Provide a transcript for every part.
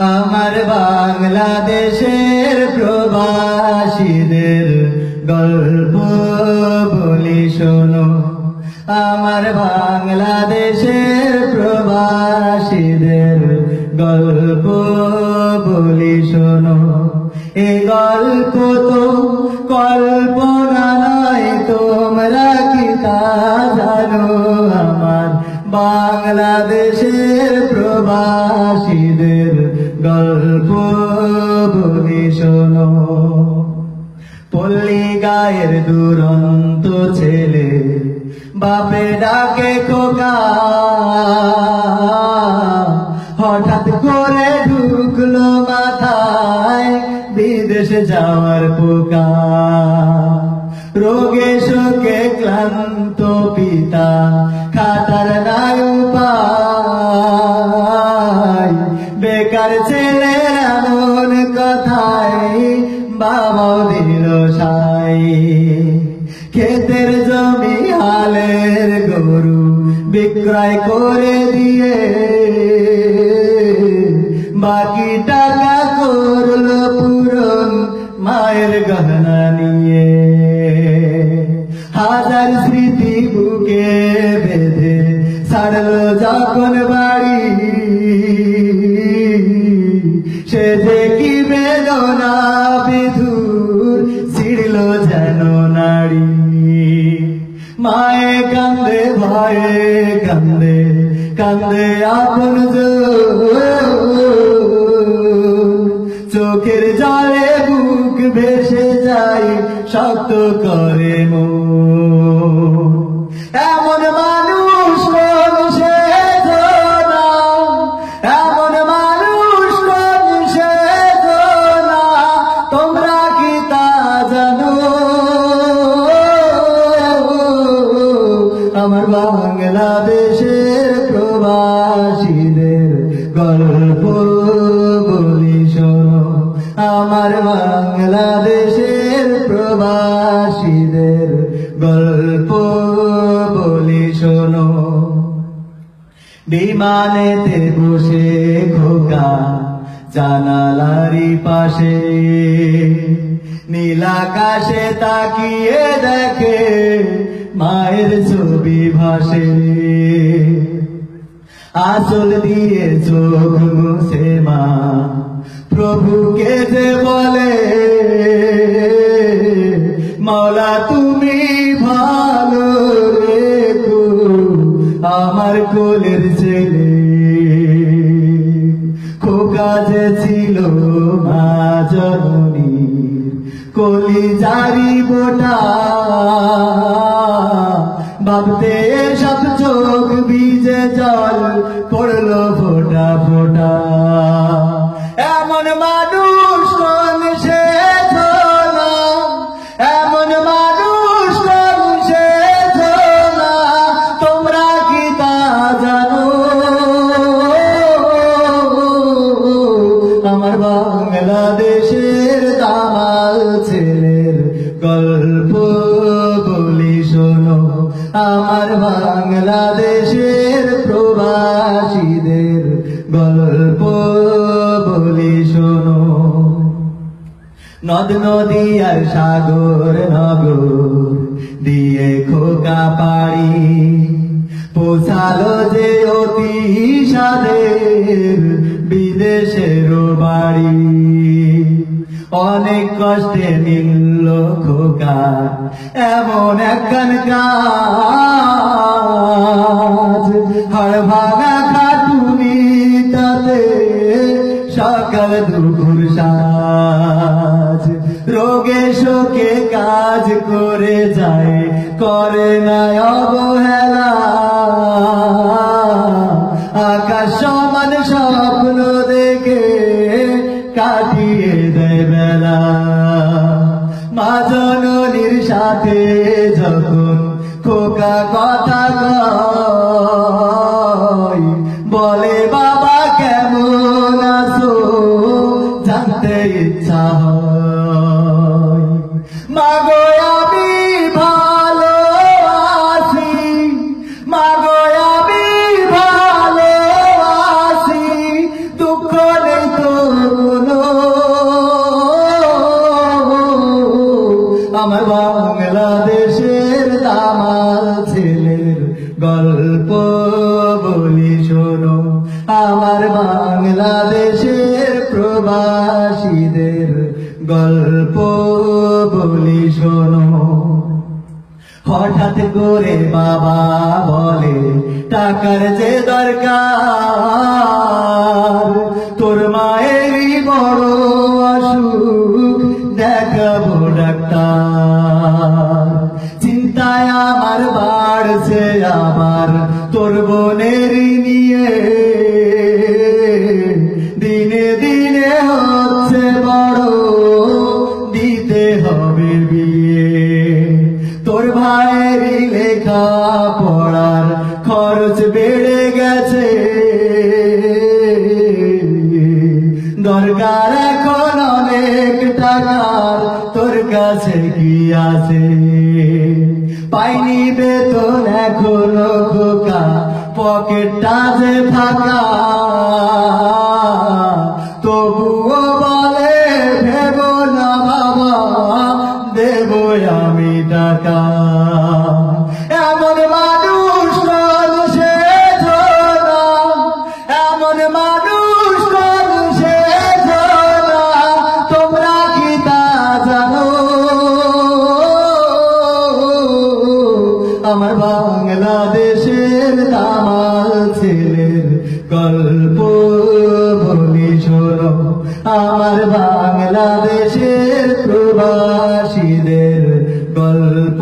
আমার বাংলাদেশের প্রবাসীদের গল্প বলি, শোনো। আমার বাংলাদেশের প্রবাসীদের গল্প বলি, শোনো। এ গল্প তো কল্পনা নয়, তোমরা কি জানো? আমার বাংলাদেশের প্রবাসীদের শোনো। পল্লী গায়ের দুরন্ত ছেলে বাপে ডাকে খোকা। হঠাৎ করে ঢুকলো মাথায় বিদেশে যাওয়ার পোকা। রোগে শোকে ক্লান্ত পিতা বেকার ছেলের এমন কথায় বাবাও দিল সাই ক্ষেতের জমি, হালের গরু বিক্রয় করে দিয়ে। বাকি টাকা করল পূরণ মায়ের গহনা নিয়ে। হাজার স্মৃতি বুকে বেঁধে ছাড়লো যখন যে বেদনা বিধুর ছিড়ল যেন নারী মায়ে কান্দে, ভয়ে কান্দে কান্দে আপন চোখের জলে বুক ভেসে যাই শক্ত করে মন। এমন মানুষ প্রবাসীদের গল্প বলি শোনো। বিমানেতে বসে খোকা জানালারি পাশে। নীলাকাশে তাকিয়ে দেখে মায়ের ছবি ভাসে। আসল দিয়ে চোখ মুছে মা, প্রভুকে যে বলে আমার কোলের ছেলে। খোকা যে ছিল মা জননী কলি জারি বোটা। ভাবতে সব চোখ ভিজে জল পড়ল ফোটা ফোটা। গল্প বলি শোনো। নদ নদী আর সাগর নগর দিয়ে খোকা পাড়ি। পৌঁছালো যে অতি সাদের বিদেশের বাড়ি। অনেক কষ্টে মিলল খোকা, এমন একখান কাজ। হাড় সকাল দুপুর সাজ। রোগে শোকে কাজ করে যায়, করে না অবহেলা। আকাশ সমান স্বপ্ন দেখে কাটিয়ে দেয় বেলা। মা জননীর সাথে যখন খোকা কথা বলে, বাবা জানতে ইচ্ছা হয়। মাগো, আমি ভালো আছি মাগো, আমি ভালো আছি দুঃখ নেই তো আমার বাবা করে বাবা বলে, টাকার যে দরকার, তোর মায়েরই বড় অসুখ, দেখাবো ডাক্তার। চিন্তায় আমার বাড়ছে আবার, তোর বোনের নিয়ে টাকার তোর কাছে কি আছে? পাইনি বেতন এখনও খোকা পকেটটা যে ফাঁকা। তবুও আমার বাংলাদেশের প্রবাসীদের গল্প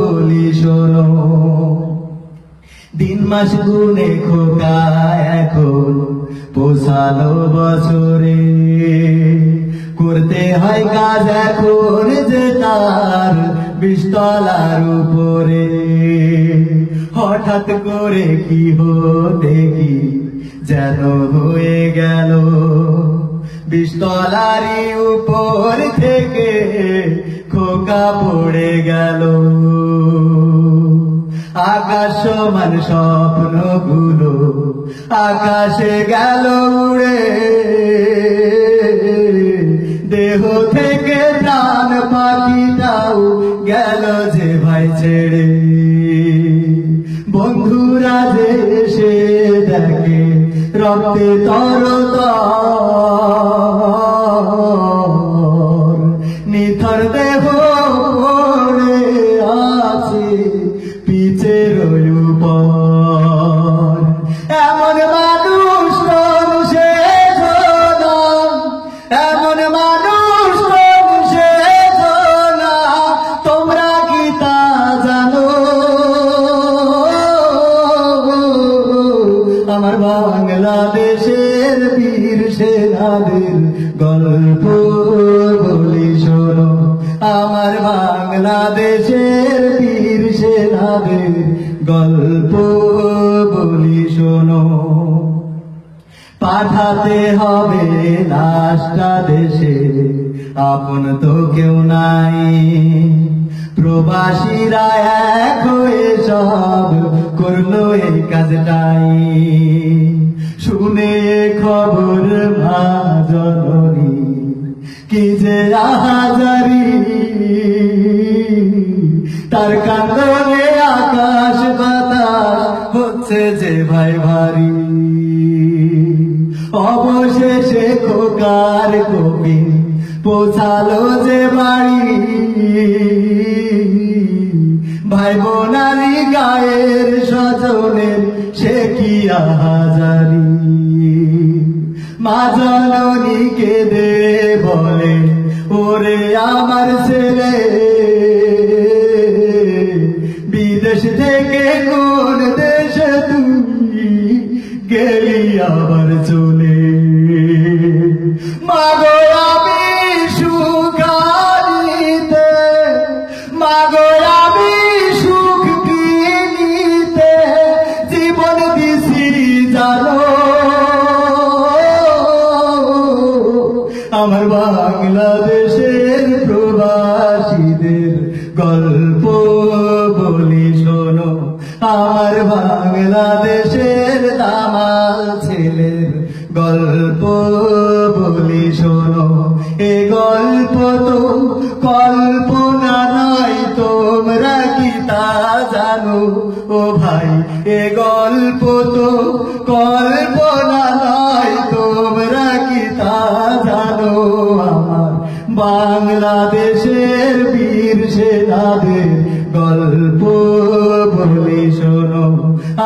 বলি শোনো। দিন মাস গুনে খোকা এখন, পোষালো বছরে। করতে হয় কাজ এখন যে তার বিস্তলার উপরে। হঠাৎ করে কি হো দেখি যেন হয়ে গেল। বিস্তলারি উপর থেকে খোকা পড়ে গেল। আকাশ সমান স্বপ্নগুলো আকাশে গেল উড়ে। দেহ থেকে প্রাণ পাখিটাও গেল যে ভাই ছেড়ে। বন্ধুরা যে এসে দেখে রক্তে তর সেনাদের গল্প বলি শোনো। আমার বাংলাদেশের বীর সেনাদের গল্প বলি শোনো। পাঠাতে হবে লাশটা দেশে, আপন তো কেউ নাই। প্রবাসীরা এক হয়ে সব করল এই কাজটাই। শুনে খবর মা কি যে আহাজারি। তার কান্দনে আকাশ বাতাস হচ্ছে যে ভাই ভারী। অবশেষে খোকার কবি পৌঁছালো যে বাড়ি। ভাই বোনালি গায়ের স্বজনের সে কি আহাজারি মা জননীকে দে বলে, ওরে আমার ছেলে। বিদেশ থেকে কোন দেশে তুই গেলি আবার চলে আমার বাংলাদেশের প্রবাসীদের গল্প বলি, শোনো। আমার বাংলাদেশের দামাল ছেলের গল্প বলি, শোনো। এ গল্প তো কল্পনা নয়, তোমরা কি তা জানো? ও ভাই, এ গল্প তো কল্পনা নয়, তোমরা কি তা বাংলাদেশের বীর সেনাদের গল্প বলে শোনো।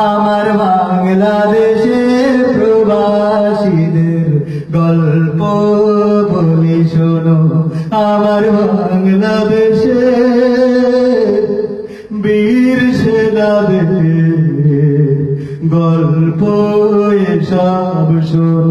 আমার বাংলাদেশের প্রবাসীদের গল্প বলে শোনো। আমার বাংলাদেশের বীর সেনাদের গল্প এসব শোনো।